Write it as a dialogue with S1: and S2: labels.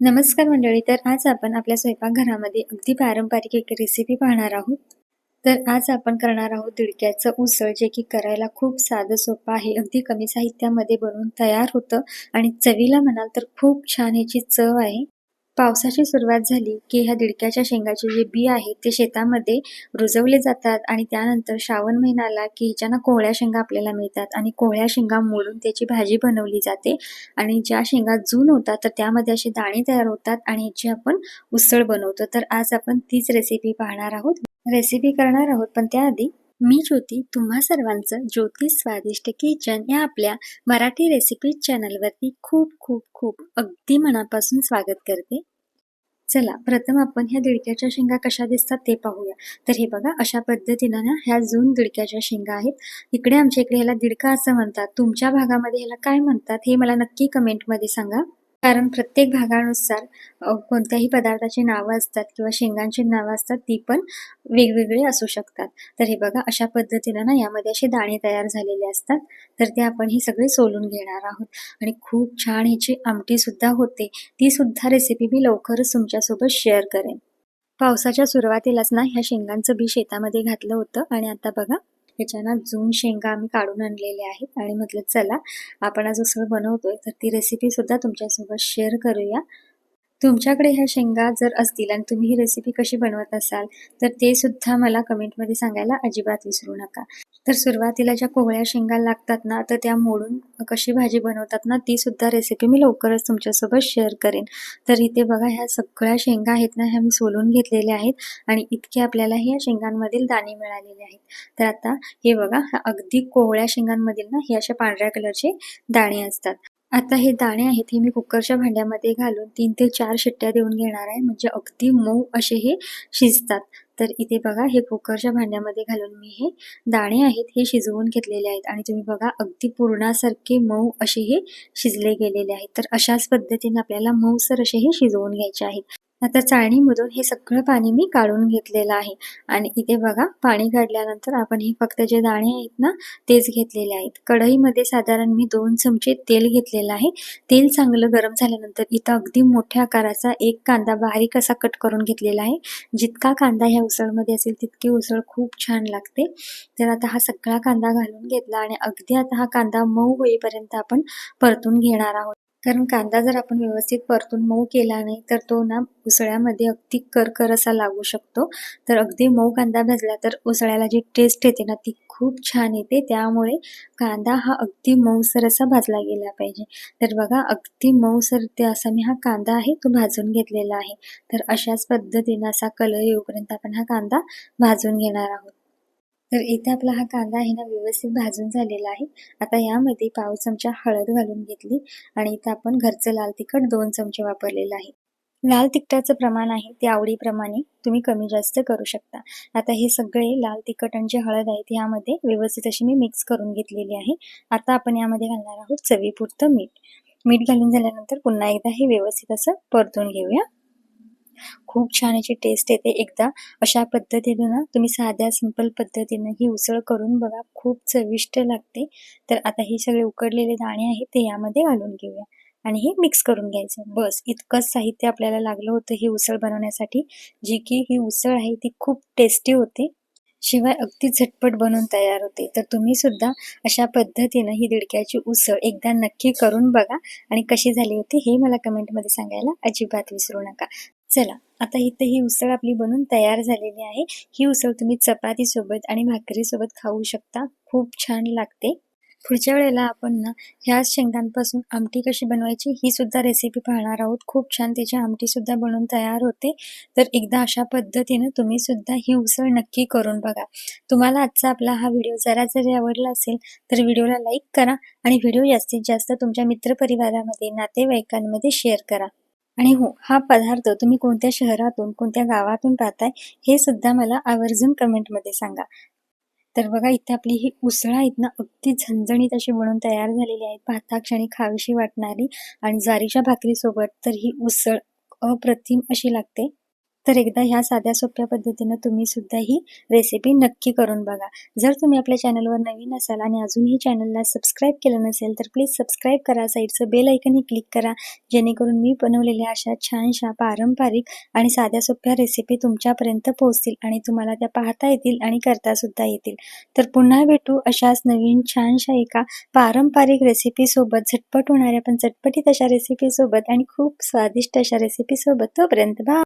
S1: नमस्कार मंडळी तर आज आपण आपल्या स्वयंपाकघरामध्ये अगदी पारंपरिक एक रेसिपी पाहणार आहोत. तर आज आपण करणार आहोत दिडक्याचं उसळ जे की करायला खूप साधं सोपं आहे. अगदी कमी साहित्यामध्ये बनवून तयार होतं आणि चवीला म्हणाल तर खूप छान ह्याची चव आहे. पावसाची सुरुवात झाली की ह्या दिडक्याच्या शेंगाचे जे बी आहेत ते शेतामध्ये रुजवले जातात आणि त्यानंतर श्रावण महिना आला की ह्याच्यानं कोहळ्या शेंगा आपल्याला मिळतात आणि कोहळ्या शेंगा मोडून त्याची भाजी बनवली जाते. आणि ज्या शेंगा जून होतात तर त्यामध्ये असे दाणे तयार होतात आणि याची आपण उसळ बनवतो. तर आज आपण तीच रेसिपी पाहणार आहोत. रेसिपी करणार आहोत पण त्याआधी मी ज्योती तुम्हा सर्वांचं ज्योती स्वादिष्ट किचन या आपल्या मराठी रेसिपी चॅनलवरती खूप खूप खूप अगदी मनापासून स्वागत करते. चला प्रथम आपण ह्या दिडक्याच्या शेंगा कशा दिसतात ते पाहूया. तर हे बघा अशा पद्धतीनं ना ह्या जून दिडक्याच्या शेंगा आहेत. इकडे आमच्या इकडे ह्याला दिडका असं म्हणतात. तुमच्या भागामध्ये ह्याला काय म्हणतात हे मला नक्की कमेंटमध्ये सांगा. कारण प्रत्येक भागानुसार कोणत्याही पदार्थाची नावं असतात किंवा शेंगांची नावं असतात ती पण वेगवेगळी असू शकतात. तर हे बघा अशा पद्धतीनं ना यामध्ये असे दाणे तयार झालेले असतात. तर ते आपण हे सगळे सोलून घेणार आहोत. आणि खूप छान ह्याची आमटीसुद्धा होते. ती सुद्धा रेसिपी मी लवकरच तुमच्यासोबत शेअर करेन. पावसाच्या सुरुवातीलाच ना ह्या शेंगांचं बी शेतामध्ये घातलं होतं. आणि आता बघा ह्याच्यानं जून शेंगा आम्ही काढून आणलेले आहेत. आणि म्हटलं चला आपण आज उसळ बनवतोय तर ती रेसिपी सुद्धा तुमच्यासोबत शेअर करूया. तुमच्याकडे ह्या शेंगा जर असतील आणि तुम्ही ही रेसिपी कशी बनवत असाल तर ते सुद्धा मला कमेंटमध्ये सांगायला अजिबात विसरू नका. तर सुरुवातीला ज्या कोवळ्या शेंगा लागतात ना तर त्या मोडून कशी भाजी बनवतात ना ती सुद्धा रेसिपी मी लवकरच तुमच्यासोबत शेअर करेन. तर इथे बघा ह्या सगळ्या शेंगा आहेत ना ह्या मी सोलून घेतलेल्या आहेत आणि इतके आपल्याला ह्या शेंगांमधील दाणे मिळालेले आहेत. तर आता हे बघा अगदी कोवळ्या शेंगांमधील ना हे अशा पांढऱ्या कलरचे दाणे असतात. आता हे दाणे आहेत हे मी कुकरच्या भांड्यामध्ये घालून तीन ते चार शिट्ट्या देऊन घेणार आहे. म्हणजे अगदी मऊ असे हे शिजतात. तर इथे बघा हे कुकरच्या भांड्यामध्ये घालून मी हे दाणे आहेत हे शिजवून घेतलेले आहेत. आणि तुम्ही बघा अगदी पूर्णासारखे मऊ असे हे शिजले गेलेले आहेत. तर अशाच पद्धतीने आपल्याला मऊसर असे हे शिजवून घ्यायचे आहेत. आता चाळणीमधून हे सगळं पाणी मी काढून घेतलेलं आहे. आणि इथे बघा पाणी काढल्यानंतर आपण हे फक्त जे दाणे आहेत ना तेच घेतलेले आहेत. कढईमध्ये साधारण मी दोन चमचे तेल घेतलेलं आहे. तेल चांगलं गरम झाल्यानंतर इथं अगदी मोठ्या आकाराचा एक कांदा बारीक असा कट करून घेतलेला आहे. जितका कांदा ह्या उसळमध्ये असेल तितकी उसळ खूप छान लागते. तर आता हा सगळा कांदा घालून घेतला आणि अगदी आता हा कांदा मऊ होईपर्यंत आपण परतून घेणार आहोत. कारण कांदा जर आपण व्यवस्थित परतून मऊ केला नाही तर तो ना उसळ्यामध्ये अगदी करकर असा लागू शकतो. तर अगदी मऊ कांदा भाजला तर उसळ्याला जी टेस्ट येते ना ती खूप छान येते. त्यामुळे कांदा हा अगदी मऊसर असा भाजला गेला पाहिजे. तर बघा अगदी मऊसर ते असा मी हा कांदा आहे तो भाजून घेतलेला आहे. तर अशाच पद्धतीने असा कलर येऊपर्यंत आपण हा कांदा भाजून घेणार आहोत. तर इथे आपला हा कांदा आहे ना व्यवस्थित भाजून झालेला आहे. आता यामध्ये पाव चमचा हळद घालून घेतली आणि इथं आपण घरचं लाल तिखट दोन चमचे वापरलेलं आहे. लाल तिखटाचं प्रमाण आहे ते आवडीप्रमाणे तुम्ही कमी जास्त करू शकता. आता हे सगळे लाल तिखट आणि जे हळद आहेत यामध्ये व्यवस्थित अशी मी मिक्स करून घेतलेली आहे. आता आपण यामध्ये घालणार आहोत चवीपुरतं मीठ. मीठ घालून झाल्यानंतर पुन्हा एकदा हे व्यवस्थित असं परतून घेऊया. खूप छान याची टेस्ट येते. एकदा अशा पद्धतीनं ना तुम्ही साध्या सिंपल पद्धतीनं ही उसळ करून बघा. खूप चविष्ट लागते. तर आता हे सगळे उकडलेले दाणे आहेत ते यामध्ये घालून घेऊया. आणि हे मिक्स करून घ्यायचं. बस इतकंच साहित्य आपल्याला लागलं होतं ही उसळ बनवण्यासाठी. जी की ही उसळ आहे ती खूप टेस्टी होते. शिवाय अगदी झटपट बनवून तयार होते. तर तुम्ही सुद्धा अशा पद्धतीनं ही दिडक्याची उसळ एकदा नक्की करून बघा. आणि कशी झाली होती हे मला कमेंटमध्ये सांगायला अजिबात विसरू नका. चला आता इथे ही उसळ आपली बनून तयार झालेली आहे. ही उसळ तुम्ही चपाती सोबत आणि भाकरी सोबत खाऊ शकता. खूप छान लागते. पुढच्या वेळेला आपण ना ह्या शेंगांपासून आमटी कशी बनवायची ही सुद्धा रेसिपी पाहणार आहोत. खूप छान त्याची आमटी सुद्धा बनवून तयार होते. तर एकदा अशा पद्धतीनं तुम्ही सुद्धा ही उसळ नक्की करून बघा. तुम्हाला आजचा आपला हा व्हिडिओ जरा जरी आवडला असेल तर व्हिडिओला लाईक करा आणि व्हिडिओ जास्तीत जास्त तुमच्या मित्रपरिवारामध्ये नातेवाईकांमध्ये शेअर करा. आणि हो हा पदार्थ तुम्ही कोणत्या शहरातून कोणत्या गावातून पाहताय हे सुद्धा मला आवर्जून कमेंटमध्ये सांगा. तर बघा इथे आपली ही उसळा आहेत ना अगदी झणझणीत अशी बनवून तयार झालेली आहे. पाहता क्षणी खावीशी वाटणारी आणि ज्वारीच्या भाकरीसोबत तर ही उसळ अप्रतिम अशी लागते. तर एकदा ह्या साध्या सोप्या पद्धतीनं तुम्ही सुद्धा ही रेसिपी नक्की करून बघा. जर तुम्ही आपल्या चॅनलवर नवीन असाल आणि अजूनही चॅनलला सबस्क्राईब केलं नसेल तर प्लीज सबस्क्राईब करा. साईडचं बेल ऐकनही क्लिक करा. जेणेकरून मी बनवलेल्या अशा छानशा पारंपरिक आणि साध्या सोप्या रेसिपी तुमच्यापर्यंत पोहोचतील आणि तुम्हाला त्या पाहता येतील आणि करता सुद्धा येतील. तर पुन्हा भेटू अशाच नवीन छानशा एका पारंपरिक रेसिपीसोबत झटपट होणाऱ्या पण चटपटीत अशा रेसिपीसोबत आणि खूप स्वादिष्ट अशा रेसिपीसोबत तोपर्यंत बा